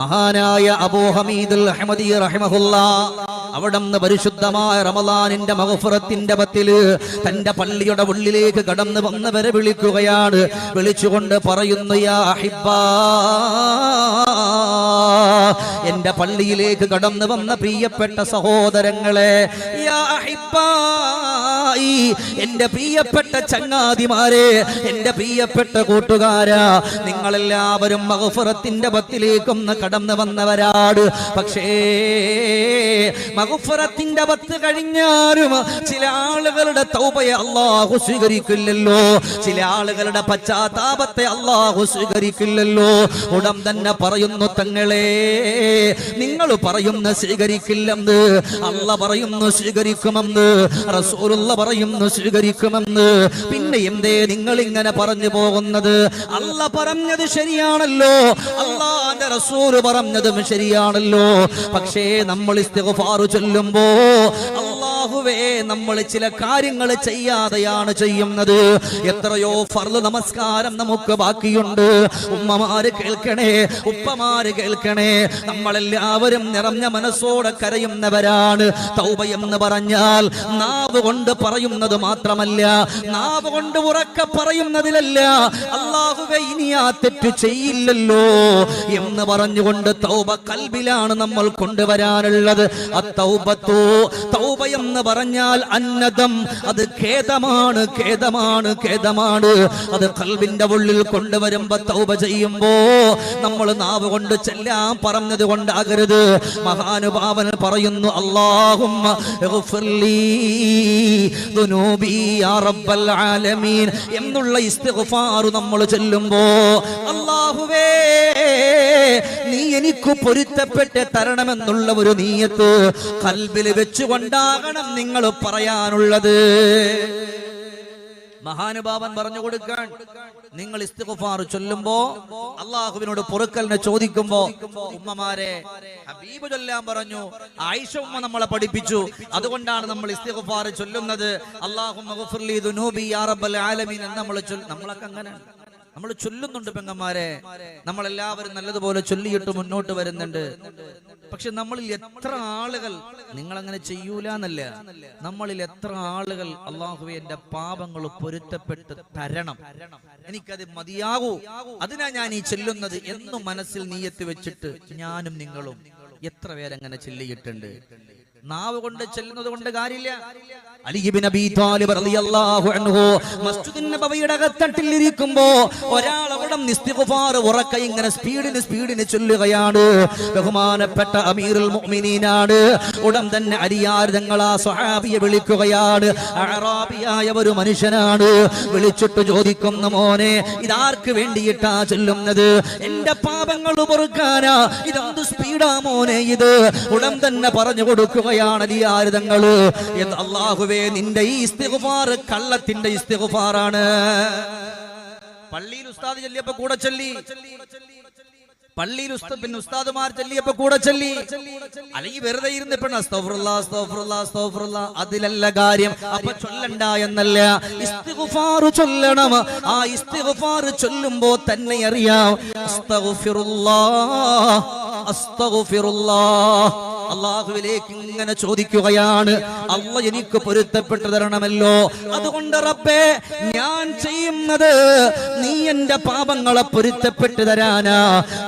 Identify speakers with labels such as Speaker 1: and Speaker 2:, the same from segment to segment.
Speaker 1: മഹാനായ അബൂ ഹമീദുൽ അഹ്മദി റഹിമഹുല്ല അവിടുന്ന് പരിശുദ്ധമായ റമലാനിന്റെ മഹഫുറത്തിന്റെ പത്തിൽ തന്റെ പള്ളിയുടെ ഉള്ളിലേക്ക് കടന്നു വന്നവരെ വിളിക്കുകയാണ്. വിളിച്ചുകൊണ്ട് പറയുന്നു യാ എന്റെ പള്ളിയിലേക്ക് കടന്നു വന്ന പ്രിയപ്പെട്ട സഹോദരങ്ങളെ യാ അഹിബ്ബായി എന്റെ പ്രിയപ്പെട്ട ചങ്ങാതിമാരെ എന്റെ പ്രിയപ്പെട്ട കൂട്ടുകാരാ നിങ്ങളെല്ലാവരും മഹഫുറത്തിന്റെ പത്തിലേക്കൊന്ന് കടന്നു വന്നവരാട്. പക്ഷേ മഹഫുറത്തിന്റെ പത്ത് കഴിഞ്ഞാലും ചില ആളുകളുടെ തൗബയെ അള്ളാഹു സ്വീകരിക്കില്ലല്ലോ. ചില ആളുകളുടെ പശ്ചാത്താപത്തെ അള്ളാഹു സ്വീകരിക്കില്ലല്ലോ. ഉടൻ തന്നെ പറയുന്നു തങ്ങളെ നിങ്ങൾ പറയുന്ന സ്വീകരിക്കില്ലെന്ന് അല്ല പറയുന്നു സ്വീകരിക്കുമെന്ന് റസൂലുള്ള പറയുന്നു സ്വീകരിക്കുമെന്ന്. പിന്നെ എന്തേ നിങ്ങൾ ഇങ്ങനെ പറഞ്ഞു പോകുന്നത്? അല്ല പറഞ്ഞത് ശരിയാണല്ലോ. അള്ളാന്റെ റസൂൽ പറഞ്ഞതും ശരിയാണല്ലോ. പക്ഷേ നമ്മൾ ഇസ്തിഗ്ഫാർ ചൊല്ലുമ്പോ അള്ളാഹുവേ നമ്മൾ ചില കാര്യങ്ങൾ ചെയ്യാതെയാണ് ചെയ്യുന്നത്. എത്രയോ ഫർൾ നമസ്കാരം നമുക്ക് ബാക്കിയുണ്ട്. ഉമ്മമാര് കേൾക്കണേ ഉപ്പമാര് കേൾക്കണേ. നമ്മളെല്ലാവരും നിറഞ്ഞ മനസ്സോടെ കരയുന്നവരാണ്. തൗബ എന്ന് പറഞ്ഞാൽ നാവ് കൊണ്ട് പറയുന്നത് മാത്രമല്ല നാവ് കൊണ്ട് ഉറക്കെ പറയുന്നതിലല്ല അള്ളാഹുവെ ഇനി ആ തെറ്റ് ചെയ്യില്ലല്ലോ എന്ന് പറഞ്ഞുകൊണ്ട് തൗബ കൽബിലാണ് നമ്മൾ കൊണ്ടുവരാനുള്ളത്. തൗബ എന്ന് പറഞ്ഞാൽ അന്നതം അത് ഖേദമാണ് ഖേദമാണ് ഖേദമാണ്. അത് കൽബിന്റെ ഉള്ളിൽ കൊണ്ടുവരുമ്പോ തൗബ ചെയ്യുമ്പോ നമ്മൾ നാവ് കൊണ്ട് ചെല്ലാൻ പറഞ്ഞത് കൊണ്ടാകരുത് മഹാനുഭാവൻ പറയുന്നു അള്ളാഹും റബ്ബൽ ആലമീൻ എന്നുള്ള ഇസ്തിഗ്ഫാർ നമ്മൾ ചൊല്ലുമ്പോ അള്ളാഹുവേ നീ എനിക്ക് പൊരുത്തപ്പെട്ട് തരണമെന്നുള്ള ഒരു നീയത്ത് കൽബിൽ വെച്ചുകൊണ്ടാകണം നിങ്ങൾ പറയാനുള്ളത്. മഹാനുഭാവൻ പറഞ്ഞു കൊടുക്കാൻ. നിങ്ങൾ ഇസ്തിഗ്ഫാർ ചൊല്ലുമ്പോ അള്ളാഹുവിനോട് പൊറുക്കലിനെ ചോദിക്കുമ്പോ ഉമ്മമാരെ ഹബീബ് ചൊല്ലാൻ പറഞ്ഞു. ആയിഷ ഉമ്മ നമ്മളെ പഠിപ്പിച്ചു. അതുകൊണ്ടാണ് നമ്മൾ ഇസ്തിഗ്ഫാർ ചൊല്ലുന്നത്. അള്ളാഹു നമ്മൾ നമ്മളൊക്കെ അങ്ങനെ നമ്മൾ ചൊല്ലുന്നുണ്ട് പെങ്ങന്മാരെ. നമ്മളെല്ലാവരും നല്ലതുപോലെ ചൊല്ലിയിട്ട് മുന്നോട്ട് വരുന്നുണ്ട്. പക്ഷെ നമ്മളിൽ എത്ര ആളുകൾ നിങ്ങൾ അങ്ങനെ ചെയ്യൂല എന്നല്ല നമ്മളിൽ എത്ര ആളുകൾ അള്ളാഹുവെ എന്റെ പാപങ്ങൾ പൊരുത്തപ്പെട്ട് തരണം. എനിക്കത് മതിയാകൂ. അതിനാ ഞാൻ ഈ ചെല്ലുന്നത് എന്നും മനസ്സിൽ നീയത്ത് വെച്ചിട്ട് ഞാനും നിങ്ങളും എത്ര പേരങ്ങനെ ചെല്ലിയിട്ടുണ്ട്. നാവ് കൊണ്ട് ചെല്ലുന്നത് കൊണ്ട് കാര്യമില്ല. അലിബിൻ അബീ താലിബ് റളിയല്ലാഹു അൻഹു മസ്ജിദിൻ നബവിയുടെ അകത്തട്ടിൽ ഇരിക്കുമ്പോ ഒരാൾ അവിടെ നിസ്തിഗ്ഫാർ ഉറക്ക ഇങ്ങനെ സ്പീഡിന് സ്പീഡിന് ചൊല്ലുകയാണ്. ബഹുമാനപ്പെട്ട അമീറുൽ മുഅ്മിനീനാണ്. ഉടൻ തന്നെ അലിയാർ തങ്ങൾ ആ സ്വഹാബിയെ വിളിക്കുകയാണ്. ഒരു മനുഷ്യനാണ്. വിളിച്ചിട്ട് ചോദിക്കുന്ന മോനെ ഇതാർക്ക് വേണ്ടിയിട്ടാ ചൊല്ലുന്നത്? എന്റെ പാപങ്ങൾ പൊറുക്കാനാ? ഇതെന്ത് സ്പീഡാ മോനെ ഇത്? ഉടൻ തന്നെ പറഞ്ഞു കൊടുക്കുകയാണ് അലിയാരിതങ്ങൾ എന്ന് അള്ളാഹുവേ നിന്റെ ഈ ഇസ്തിഗ്ഫാർ കള്ളത്തിന്റെ ഇസ്തിഗ്ഫാറാണ്. പള്ളിയിൽ ഉസ്താദ് ചൊല്ലിയപ്പോ കൂടെ ചൊല്ലി. പള്ളിയിൽ ഉസ്ത പിന്നെ ഉസ്താദുമാർ ചൊല്ലിയപ്പോ കൂടെ ചൊല്ലി. അല്ലെങ്കിൽ വെറുതെ ഇരുന്ന് അസ്തഗ്ഫിറുല്ലാ. അതിലല്ല കാര്യം. അപ്പൊ ചൊല്ലണ്ട എന്നല്ല. ഇസ്തിഗ്ഫാർ ചൊല്ലണം. ആ ഇസ്തിഗ്ഫാർ ചൊല്ലുമ്പോ തന്നെ അറിയാം. അസ്തഗുഫിറുല്ലാ അസ്തഗ്ഫിറുല്ലാ. അള്ളാഹുവിലേക്ക് ഇങ്ങനെ ചോദിക്കുകയാണ്. അല്ല എനിക്ക് പൊരുത്തപ്പെട്ടു തരണമല്ലോ. അതുകൊണ്ട് റബ്ബേ ഞാൻ ചെയ്യുന്നത് നീ എന്റെ പാപങ്ങളെ പൊരുത്തപ്പെട്ടു തരാനാ.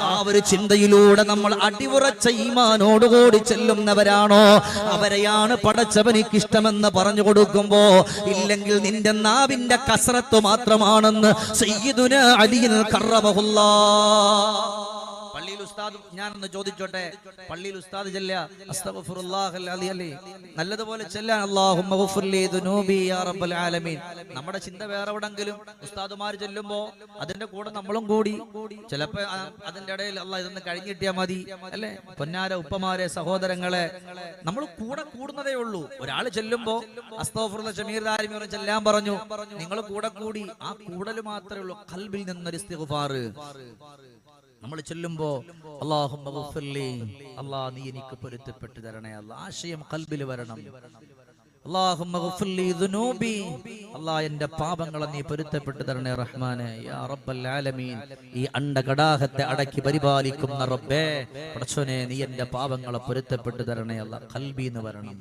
Speaker 1: ആ ഒരു ചിന്തയിലൂടെ നമ്മൾ അടിവുറച്ച ഈമാനോടുകൂടി ചെല്ലുന്നവരാണോ? അവരെയാണ് പടച്ചവനിക്ക് ഇഷ്ടമെന്ന് പറഞ്ഞു കൊടുക്കുമ്പോ ഇല്ലെങ്കിൽ നിന്റെ നാവിന്റെ കസറത്ത് മാത്രമാണെന്ന് സയ്യിദുന അലിയിൽ പള്ളിയിൽ ഉസ്താദ് ഞാനൊന്ന് ചോദിച്ചോട്ടെ? പള്ളിയിൽ ഉസ്താദ് ചെല്ല നല്ലതുപോലെ ചെല്ലാൻ നമ്മുടെ ചിന്ത വേറെ എവിടെങ്കിലും ഉസ്താദുമാർ ചെല്ലുമ്പോ അതിന്റെ കൂടെ നമ്മളും കൂടി. ചിലപ്പോ അതിന്റെ ഇടയിൽ അല്ല ഇതൊന്ന് കഴിഞ്ഞിട്ടിയാ മതി. അല്ലെ? പൊന്നാര ഉപ്പമാരെ സഹോദരങ്ങളെ നമ്മൾ കൂടെ കൂടുന്നതേ ഉള്ളൂ. ഒരാൾ ചെല്ലുമ്പോ അസ്തോഫുറുള്ള ഷമീർ ദാരിമി ചെല്ലാൻ പറഞ്ഞു. നിങ്ങൾ കൂടെ കൂടി ആ കൂടൽ മാത്രമേ ഉള്ളൂ. കൽബിൽ നിന്നൊരു ഇസ്തിഗ്ഫാർ നമ്മൾ ചെല്ലുമ്പോ അള്ളാഹു അള്ളാ നീ എനിക്ക് പൊരുത്തപ്പെട്ട് തരണേ അല്ല ആശയം കൽബിൽ വരണം. അല്ലാ എന്റെ പാപങ്ങളെ നീ പൊരുത്തപ്പെട്ടു തരണേ റഹ്മാനെ. ഈ അണ്ടകടാഹത്തെ അടക്കി പരിപാലിക്കുന്ന റബ്ബേ പടച്ചോനെ നീ എന്റെ പാപങ്ങളെ പൊരുത്തപ്പെട്ടു തരണേ അല്ല കൽബിന്ന് വരണം.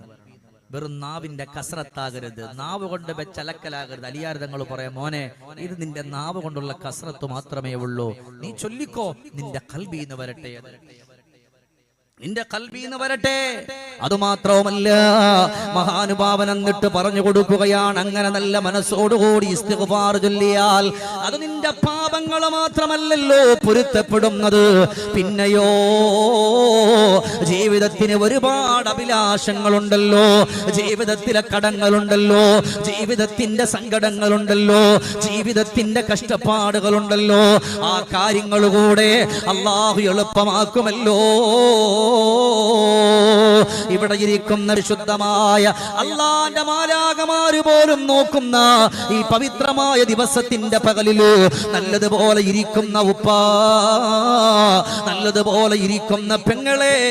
Speaker 1: വെറും നാവിന്റെ കസറത്താകരുത് നാവ് കൊണ്ട് വെച്ചലക്കലാകരുത് അലിയാർ തങ്ങൾ പറയാം മോനെ ഇത് നിന്റെ നാവ് കൊണ്ടുള്ള കസറത്ത് മാത്രമേ ഉള്ളൂ. നീ ചൊല്ലിക്കോ നിന്റെ കൽബി എന്ന് വരട്ടെ. നിന്റെ കൽബീന്ന് വരട്ടെ. അതുമാത്രവുമല്ല മഹാനുഭാവൻ എന്നിട്ട് പറഞ്ഞു കൊടുക്കുകയാണ്. അങ്ങനെ നല്ല മനസ്സോടുകൂടി ഇസ്തിഗ്ഫാർ ചൊല്ലിയാൽ അത് നിന്റെ പാപങ്ങൾ മാത്രമല്ലല്ലോ പൊരുത്തപ്പെടുന്നത്. പിന്നെയോ ജീവിതത്തിന് ഒരുപാട് അഭിലാഷങ്ങളുണ്ടല്ലോ. ജീവിതത്തിലെ കടങ്ങളുണ്ടല്ലോ. ജീവിതത്തിന്റെ സങ്കടങ്ങളുണ്ടല്ലോ. ജീവിതത്തിന്റെ കഷ്ടപ്പാടുകളുണ്ടല്ലോ. ആ കാര്യങ്ങൾ കൂടെ അള്ളാഹു എളുപ്പമാക്കുമല്ലോ. ഇവിടെ ഇരിക്കുന്ന വിശുദ്ധമായ അള്ളാന്റെ മാലാകമാര് പോലും നോക്കുന്ന ഈ പവിത്രമായ ദിവസത്തിന്റെ പകലിൽ നല്ലതുപോലെ ഇരിക്കുന്ന ഉപ്പ നല്ലതുപോലെ ഇരിക്കുന്ന പെങ്ങളെ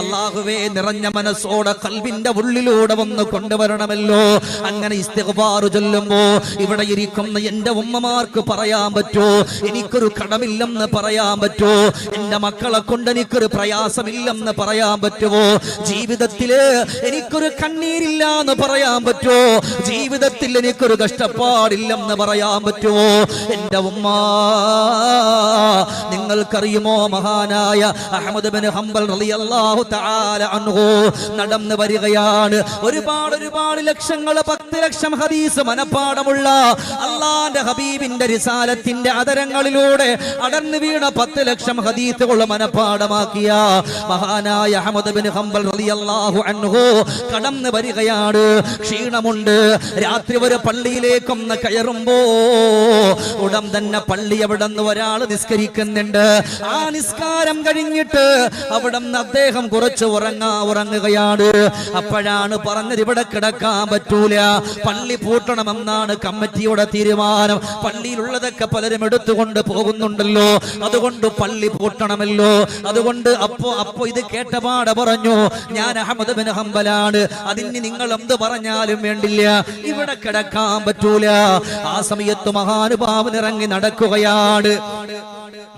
Speaker 1: അള്ളാഹുവേ നിറഞ്ഞ മനസ്സോടെ കൽവിന്റെ ഉള്ളിലൂടെ വന്ന് കൊണ്ടുവരണമല്ലോ. അങ്ങനെ ഇസ്തിഗ്ഫാർ ചൊല്ലുമ്പോ ഇവിടെ ഇരിക്കുന്ന എന്റെ ഉമ്മമാർക്ക് പറയാൻ പറ്റോ? എനിക്കൊരു കടമില്ലെന്ന് പറയാൻ പറ്റോ? എന്റെ മക്കളെ കൊണ്ട് എനിക്കൊരു പ്രയാസമില്ലെന്ന് പറയാൻ പറ്റുമോ ജീവിതത്തിൽ എനിക്കൊരു കണ്ണീരില്ല എന്ന് പറയാൻ പറ്റുമോ ജീവിതത്തിൽ എനിക്കൊരു കഷ്ടപ്പാടില്ലെന്ന് പറയാൻ പറ്റുമോ എന്റെ ഉമ്മ നിങ്ങൾക്കറിയുമോ മഹാനായ അഹമ്മദ് ബിൻ ഹംബൽ റളിയല്ലാഹു നടന്നു വരികയാണ്. ഒരുപാട് ഒരുപാട് ലക്ഷങ്ങൾ പത്ത് ലക്ഷം ഹദീസ് മനപ്പാടമുള്ള അള്ളാന്റെ ഹബീബിന്റെ റിസാലത്തിന്റെ അതരങ്ങളിലൂടെ അടർന്നു വീണ പത്ത് ലക്ഷം ഹദീസുകൾ മനപ്പാടമാക്കിയ മഹാനായ അഹമ്മദ് ബിൻ ഹംബൽ റളിയല്ലാഹു അൻഹു കടന്നു വരികയാണ്. ക്ഷീണമുണ്ട്. രാത്രി ഒരു പള്ളിയിലേക്കൊന്ന് കയറുമ്പോ ഉടൻ തന്നെ പള്ളി അവിടെ നിന്ന് ഒരാൾ നിസ്കരിക്കുന്നുണ്ട്. ആ നിസ്കാരം കഴിഞ്ഞിട്ട് അവിടെ നിന്ന് അദ്ദേഹം കുറച്ച് ഉറങ്ങാ ഉറങ്ങുകയാണ്. അപ്പോഴാണ് പറഞ്ഞത് ഇവിടെ കിടക്കാൻ പറ്റൂല. പള്ളി പൂട്ടണമെന്നാണ് കമ്മിറ്റിയുടെ തീരുമാനം. പള്ളിയിലുള്ളതൊക്കെ പലരും എടുത്തുകൊണ്ട് പോകുന്നുണ്ടല്ലോ. അതുകൊണ്ട് പള്ളി പൂട്ടണമല്ലോ. അതുകൊണ്ട് അപ്പോ അപ്പോ ഇത് കേട്ടപാടെ പറഞ്ഞു. ഞാൻ അഹമ്മദ് ബിൻ ഹംബലാണ്. അതിന് നിങ്ങൾ എന്ത് പറഞ്ഞാലും വേണ്ടില്ല. ഇവിടെ കിടക്കാൻ പറ്റൂല. ആ സമയത്ത് മഹാനുഭാവൻ ഇറങ്ങി നടക്കുകയാണ്.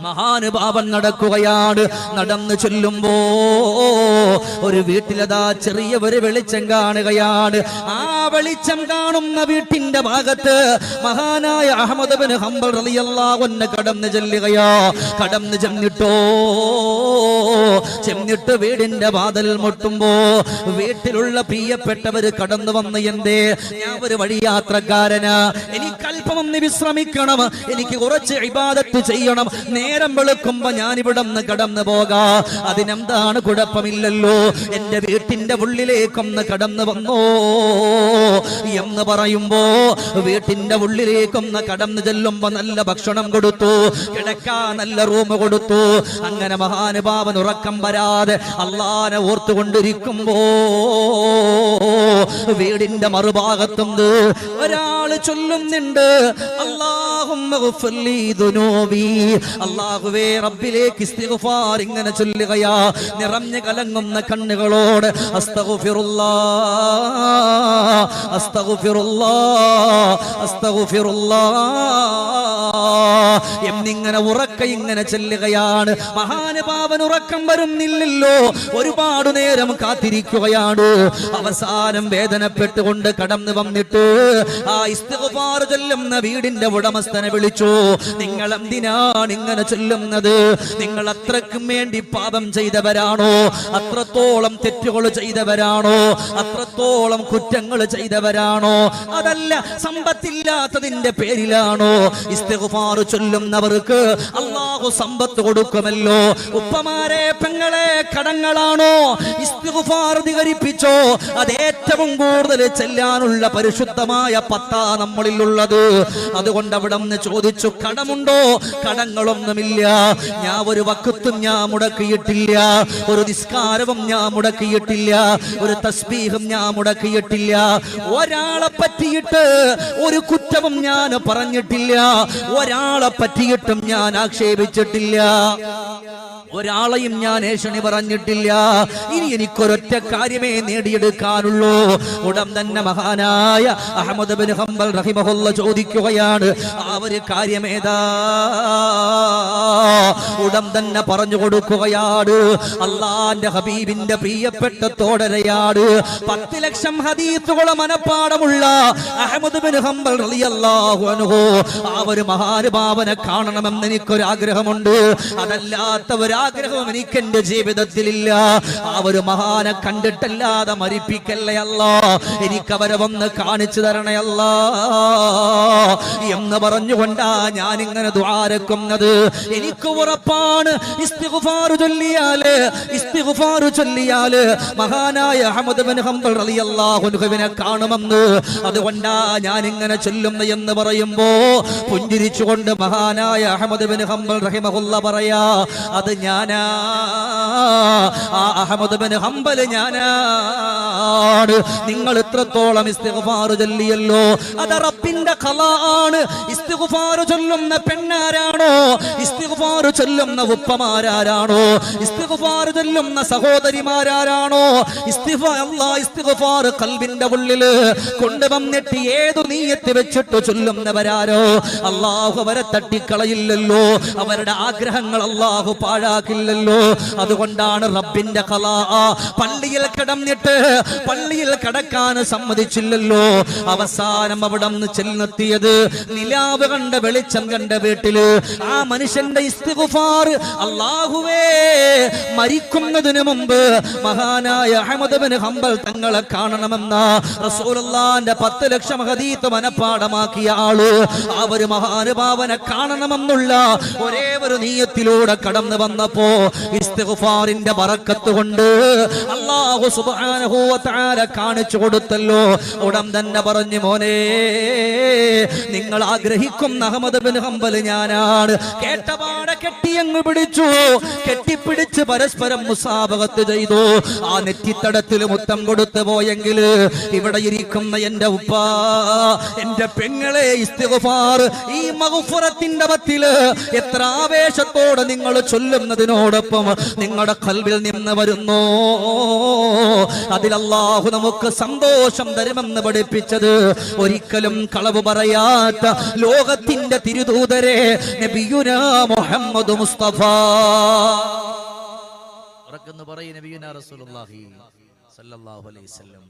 Speaker 1: മഹാനുഭാവൻ നടക്കുകയാണ്. നടന്നു ചൊല്ലുമ്പോ ഒരു വീട്ടിലതാ ചെറിയ ഒരു വെളിച്ചം കാണുകയാണ്. ആ വെളിച്ചം കാണുന്ന വീട്ടിന്റെ ഭാഗത്ത് മഹാനായ അഹമ്മദ് ഹംബൽ റളിയല്ലാഹു അൻഹു കടന്നു ചെല്ലുകയോ. കടന്നു ചെന്നിട്ടോ ചെന്നിട്ട് വീടിന്റെ വാതിൽ മുട്ടുമ്പോ വീട്ടിലുള്ള പ്രിയപ്പെട്ടവര് കടന്നു വന്ന് എന്തേ ഞാൻ ഒരു വഴിയാത്രക്കാരന്. എനിക്ക് അല്പം ഒന്ന് വിശ്രമിക്കണം എനിക്ക് കുറച്ച് ഇബാദത്ത് ചെയ്യണം. നേരം വെളുക്കുമ്പോ ഞാൻ ഇവിടെ നിന്ന് കടന്നു പോകാം. അതിനെന്താണ് കുഴപ്പമില്ലല്ലോ എന്റെ വീട്ടിന്റെ ഉള്ളിലേക്കൊന്ന് കടന്നു വന്നോ എന്ന് പറയുമ്പോ വീട്ടിന്റെ ഉള്ളിലേക്കൊന്ന് കടന്നു ചെല്ലുമ്പോ നല്ല ഭക്ഷണം കൊടുത്തു കിടക്കാൻ നല്ല റൂം കൊടുത്തു. അങ്ങനെ മഹാനുഭാവൻ ഉറക്കം വരാതെ അള്ളാനെ ഓർത്തുകൊണ്ടിരിക്കുമ്പോ വീടിന്റെ മറുഭാഗത്തുണ്ട്. ഒരാൾ ചൊല്ലുന്നുണ്ട് ഇസ്തിഗ്ഫാർ ഇങ്ങനെ ചൊല്ലുകയാ. നിറഞ്ഞു കലങ്ങുന്ന കണ്ണുകളോട് എന്നിങ്ങനെ ഉറക്ക ഇങ്ങനെ ചെല്ലുകയാണ്. മഹാനുഭാവൻ ഉറക്കം വരുന്നില്ലല്ലോ. ഒരുപാട് നേരം കാത്തിരിക്കുകയാണ്. അവസാനം വേദനപ്പെട്ടുകൊണ്ട് കടന്നു വന്നിട്ട് ആ ഇസ്തിഗ്ഫാർ ചൊല്ലുന്ന വീടിന്റെ ഉടമസ്ഥനെ വിളിച്ചു. നിങ്ങൾ എന്തിനാണ് ഇങ്ങനെ ചൊല്ലുന്നത്? നിങ്ങൾ അത്രക്കും വേണ്ടി പാപം ചെയ്തവരാണോ? അത്രത്തോളം തെറ്റുകൾ ചെയ്തവരാണോ? അത്രത്തോളം കുറ്റങ്ങൾ ചെയ്തവരാണോ? അതല്ല സമ്പത്തില്ലാത്തതിന്റെ പേരിലാണോ ഇസ്തിഗ്ഫാർ ചൊല്ലുന്നവർക്ക് അള്ളാഹു സമ്പത്ത് കൊടുക്കുമല്ലോ? ഉപ്പമാരെ പെങ്ങളെ കടങ്ങളാണോ ഇസ്തിഗ്ഫാർ അധികരിപ്പിച്ചോ? അത് ഏറ്റവും കൂടുതൽ ചെല്ലാനുള്ള പരിശുദ്ധമായ പത്താ നമ്മളിലുള്ളത്. അതുകൊണ്ട് അവിടെ നിന്ന് ചോദിച്ചു കടമുണ്ടോ? കടങ്ങളൊന്നുമില്ല. ഞാൻ ഒരു വക്കത്തും ഞാൻ മുടക്കിയിട്ടില്ല. ഒരു നിസ്കാരവും ഞാൻ മുടക്കിയിട്ടില്ല. ഒരു തസ്ബീഹും ഞാൻ മുടക്കിയിട്ടില്ല. ഒരാളെ പറ്റിയിട്ട് ഒരു കുറ്റവും ഞാൻ പറഞ്ഞിട്ടില്ല. ഒരാളെ പറ്റിയിട്ടും ഞാൻ ആക്ഷേപിച്ചിട്ടില്ല. ഒരാളെയും ഞാൻ ഏഷണി പറഞ്ഞിട്ടില്ല. ഇനി എനിക്കൊരൊറ്റ കാര്യമേ നേടിയെടുക്കാനുള്ളൂ. ഉടൻ തന്നെ മഹാനായ അഹമ്മദ് ബിൻ ഹംബൽ റഹിമഹുല്ല ചോദിക്കുകയാണ് ആ ഒരു കാര്യമേതാ? ഉടൻ തന്നെ പറഞ്ഞു കൊടുക്കുകയാണ് അള്ളാന്റെ ഹബീബിന്റെ പ്രിയപ്പെട്ട തോടരയാണ് പത്ത് ലക്ഷം ഹദീസുകളെ മനപ്പാടമുള്ള അഹമ്മദ് ബിൻ ഹംബൽ റളിയല്ലാഹു അൻഹു. ആ ഒരു മഹാനുഭാവനെ കാണണമെന്ന് എനിക്കൊരാഗ്രഹമുണ്ട്. അതല്ലാത്തവരാ അതല്ലാത്ത ഒരാഗ്രഹവും എനിക്ക് എന്റെ ജീവിതത്തിലില്ല ഒരു മഹാനെ കണ്ടിട്ടല്ലാതെ മരിപ്പിക്കല്ലേ എനിക്ക് അവരെ വന്ന് കാണിച്ചു തരണേ അല്ല. എന്ന് പറഞ്ഞുകൊണ്ടാ ഞാൻ ഇങ്ങനെ ദ്വാരക്കുന്നത് എനിക്ക് ഉറപ്പാണ്. മഹാനായ അഹമ്മദ് ബിൻ ഹംബൽ കാണുമെന്ന്. അതുകൊണ്ടാ ഞാൻ ഇങ്ങനെ ചൊല്ലുന്നു എന്ന് പറയുമ്പോ പുഞ്ചിരിച്ചുകൊണ്ട് മഹാനായ അഹമ്മദ് ബിൻ ഹംബൽ റഹിമഹുല്ല പറയാ അത് ഞാനാ. ആ അഹമ്മദ് ബിൻ ഹംബൽ ഞാനാണ് നിങ്ങൾ ഇത്രത്തോളം ഇസ്തിഗ്ഫാർ ചൊല്ലിയല്ലോ. അത് റബ്ബിന്റെ കലാണ് ഇസ്തിഗ്ഫാർ ചൊല്ലുന്ന പെണ്ണാരാണോ? ഇസ്തിഗ്ഫാർ ചൊല്ലുന്ന ഉപ്പമാരാരാണോ? ഇസ്തിഗ്ഫാർ ചൊല്ലുന്ന സഹോദരിമാരാരാണോ? ഇസ്തിഗ്ഫാർ അല്ലാഹ് ഇസ്തിഗ്ഫാർ കൽബിന്റെ ഉള്ളിൽ കൊണ്ടുവന്നിട്ട് ഏതു നീയത്ത് വെച്ചിട്ട് ചൊല്ലുന്നവരാരോ? അള്ളാഹു അവരെ തട്ടിക്കളയില്ലല്ലോ. അവരുടെ ആഗ്രഹങ്ങൾ അള്ളാഹു പാഴാക്കില്ലല്ലോ അതുകൊണ്ടാണ് റബ്ബിന്റെ കല പള്ളിയിൽ കിടന്നിട്ട് പള്ളിയിൽ കിടക്കാൻ സമ്മതിച്ചില്ലല്ലോ. അവസാനം അവിടെ നിന്ന് ചെന്നെത്തിയത് നിലാവ് കണ്ട വെളിച്ചം കണ്ട വീട്ടിൽ. ആ മനുഷ്യന്റെ ഇസ്തിഗ്ഫാർ അള്ളാഹുവേ മരിക്കുന്നതിന് മുമ്പ് മഹാനായ അഹമ്മദ് ഹംബൽ തങ്ങളെ കാണണമെന്ന റസൂലുള്ളാന്റെ പത്ത് ലക്ഷം ഹദീത്ത് മനപ്പാടമാക്കിയ ആൾ. അവർ മഹാനുഭാവനെ കാണണമെന്നുള്ള ഒരേ ഒരു നീയത്തിലൂടെ കടന്നു വന്നപ്പോ ഇസ്തിഗ്ഫാറിന്റെ ബറക്കത്ത് കൊണ്ട് അള്ളാഹു വ കാണിച്ചു കൊടുത്തല്ലോ. ഉടൻ തന്നെ പറഞ്ഞു മോനെ നിങ്ങൾ ആഗ്രഹിക്കും അഹമ്മദ് ബിൻ ഹംബൽ ഞാനാണ്. കേട്ടപാടെ കെട്ടിയങ്ങ് പിടിച്ചു. കെട്ടിപ്പിടിച്ച് പരസ്പരം മുസാബകത്ത് ചെയ്തു. ആ നെറ്റിത്തടത്തിൽ മുത്തം കൊടുത്തു പോയെങ്കിൽ ഇവിടെ ഇരിക്കുന്ന എന്റെ ഉപ്പ എന്റെ പെങ്ങളെ ഈ മകുഫുറത്തിന്റെ പത്തിൽ എത്ര ആവേശത്തോടെ നിങ്ങൾ ചൊല്ലുന്നതിനോടൊപ്പം നിങ്ങളുടെ കൽവിൽ നിന്ന് വരുന്നു. അതിൽ അല്ലാഹു നമുക്ക് സന്തോഷം തരുമെന്ന് പഠിപ്പിച്ചത് ഒരിക്കലും കളവ് പറയാത്ത ലോകത്തിന്റെ തിരുദൂതരെ മുഹമ്മദ് മുസ്തഫ. പറയും റസൂലുള്ളാഹി അലൈഹി വസല്ലം.